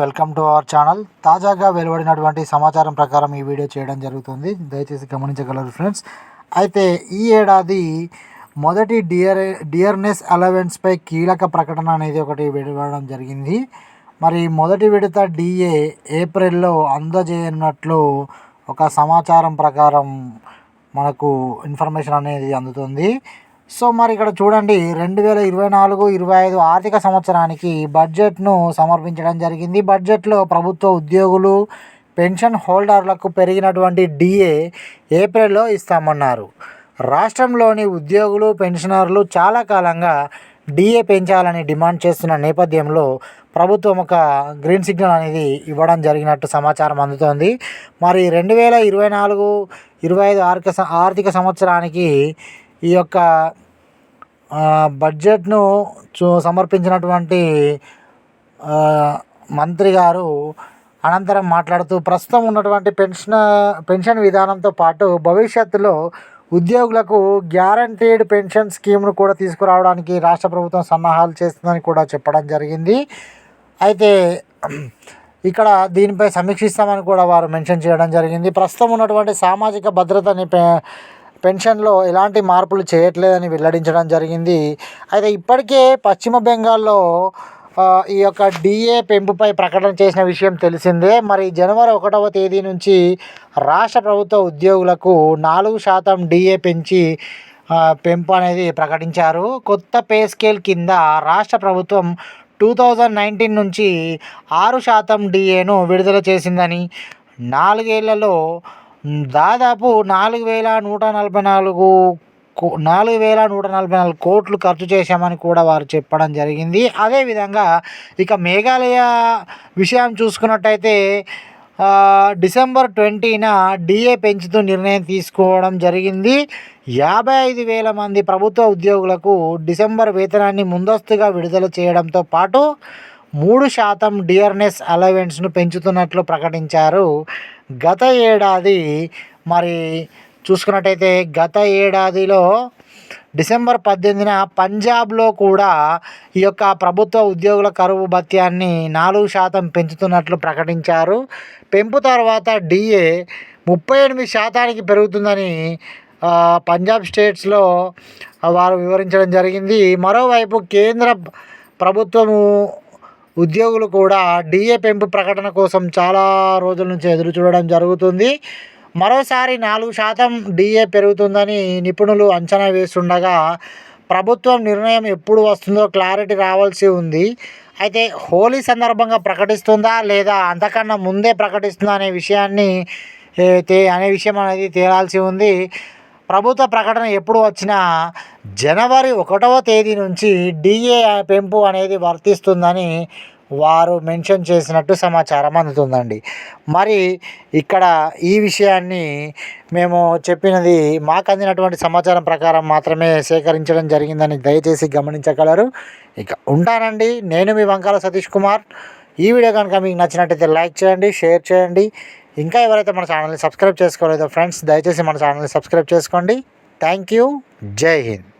Welcome to our channel. తాజాగా వెలువడినటువంటి సమాచారం ప్రకారం ఈ వీడియో చేయడం జరుగుతుంది. దయచేసి గమనించగలరు ఫ్రెండ్స్. అయితే ఈ ఏడాది మొదటి డియర్ డియర్నెస్ అలవెన్స్పై కీలక ప్రకటన అనేది ఒకటి వెలువడడం జరిగింది. మరి మొదటి విడత డిఏ ఏప్రిల్లో అందజేయనున్నట్లు ఒక సమాచారం ప్రకారం మనకు ఇన్ఫర్మేషన్ అనేది అందుతుంది. సో మరి ఇక్కడ చూడండి రెండు వేల ఇరవై నాలుగు ఇరవై ఐదు ఆర్థిక సంవత్సరానికి బడ్జెట్ను సమర్పించడం జరిగింది. బడ్జెట్లో ప్రభుత్వ ఉద్యోగులు పెన్షన్ హోల్డర్లకు పెరిగినటువంటి డిఏ ఏప్రిల్లో ఇస్తామన్నారు. రాష్ట్రంలోని ఉద్యోగులు పెన్షనర్లు చాలా కాలంగా డిఏ పెంచాలని డిమాండ్ చేస్తున్న నేపథ్యంలో ప్రభుత్వం ఒక గ్రీన్ సిగ్నల్ అనేది ఇవ్వడం జరిగినట్టు సమాచారం అందుతోంది. మరి రెండు వేల ఇరవై నాలుగు ఇరవై ఐదు ఆర్థిక ఆర్థిక సంవత్సరానికి ఈ యొక్క బడ్జెట్ను చూ సమర్పించినటువంటి మంత్రి గారు అనంతరం మాట్లాడుతూ ప్రస్తుతం ఉన్నటువంటి పెన్షన్ పెన్షన్ విధానంతో పాటు భవిష్యత్తులో ఉద్యోగులకు గ్యారంటీడ్ పెన్షన్ స్కీమ్ను కూడా తీసుకురావడానికి రాష్ట్ర ప్రభుత్వం సన్నాహాలు చేస్తుందని కూడా చెప్పడం జరిగింది. అయితే ఇక్కడ దీనిపై సమీక్షిస్తామని కూడా వారు మెన్షన్ చేయడం జరిగింది. ప్రస్తుతం ఉన్నటువంటి సామాజిక భద్రతని పెన్షన్లో ఎలాంటి మార్పులు చేయట్లేదని వెల్లడించడం జరిగింది. అయితే ఇప్పటికే పశ్చిమ బెంగాల్లో ఈ యొక్క డిఏ పెంపుపై ప్రకటన చేసిన విషయం తెలిసిందే. మరి జనవరి ఒకటవ తేదీ నుంచి రాష్ట్ర ప్రభుత్వ ఉద్యోగులకు నాలుగు శాతం డిఏ పెంచి పెంపు అనేది ప్రకటించారు. కొత్త పే స్కేల్ కింద రాష్ట్ర ప్రభుత్వం టూ థౌజండ్ నైన్టీన్ నుంచి ఆరు శాతం డిఏను విడుదల చేసిందని నాలుగేళ్ళలో దాదాపు నాలుగు వేల నూట నలభై నాలుగు నాలుగు వేల నూట నలభై నాలుగు కోట్లు ఖర్చు చేశామని కూడా వారు చెప్పడం జరిగింది. అదేవిధంగా ఇక మేఘాలయ విషయం చూసుకున్నట్టయితే డిసెంబర్ ట్వంటీన డిఏ పెంచుతూ నిర్ణయం తీసుకోవడం జరిగింది. యాభై ఐదు వేల మంది ప్రభుత్వ ఉద్యోగులకు డిసెంబర్ వేతనాన్ని ముందస్తుగా విడుదల చేయడంతో పాటు మూడు శాతం డియర్నెస్ అలవెన్స్ను పెంచుతున్నట్లు ప్రకటించారు. గత ఏడాది మరి చూసుకున్నట్టయితే గత ఏడాదిలో డిసెంబర్ పద్దెనిమిదిన పంజాబ్లో కూడా ఈ యొక్క ప్రభుత్వ ఉద్యోగుల కరువు భత్యాన్ని నాలుగు శాతం పెంచుతున్నట్లు ప్రకటించారు. పెంపు తర్వాత డిఏ ముప్పై ఎనిమిది శాతానికి పెరుగుతుందని పంజాబ్ స్టేట్స్లో వారు వివరించడం జరిగింది. మరోవైపు కేంద్ర ప్రభుత్వము ఉద్యోగులు కూడా డిఏ పెంపు ప్రకటన కోసం చాలా రోజుల నుంచి ఎదురు చూడడం జరుగుతుంది. మరోసారి నాలుగు శాతం డిఏ పెరుగుతుందని నిపుణులు అంచనా వేస్తుండగా ప్రభుత్వం నిర్ణయం ఎప్పుడు వస్తుందో క్లారిటీ రావాల్సి ఉంది. అయితే హోలీ సందర్భంగా ప్రకటిస్తుందా లేదా అంతకన్నా ముందే ప్రకటిస్తుందా అనే విషయాన్ని అనే విషయం అనేది తేలాల్సి ఉంది. ప్రభుత్వ ప్రకటన ఎప్పుడు వచ్చినా జనవరి ఒకటవ తేదీ నుంచి డిఏ పెంపు అనేది వర్తిస్తుందని వారు మెన్షన్ చేసినట్టు సమాచారం అందుతుందండి. మరి ఇక్కడ ఈ విషయాన్ని మేము చెప్పినది మాకు అందినటువంటి సమాచారం ప్రకారం మాత్రమే సేకరించడం జరిగిందని దయచేసి గమనించగలరు. ఇక ఉంటానండి. నేను మీ వంకాల సతీష్ కుమార్. ఈ వీడియో కనుక మీకు నచ్చినట్టయితే లైక్ చేయండి షేర్ చేయండి. ఇంకా ఎవరైతే మన ఛానల్ని సబ్స్క్రైబ్ చేసుకోలేదో ఫ్రెండ్స్ దయచేసి మన ఛానల్ని సబ్స్క్రైబ్ చేసుకోండి. Thank you. జై హింద్.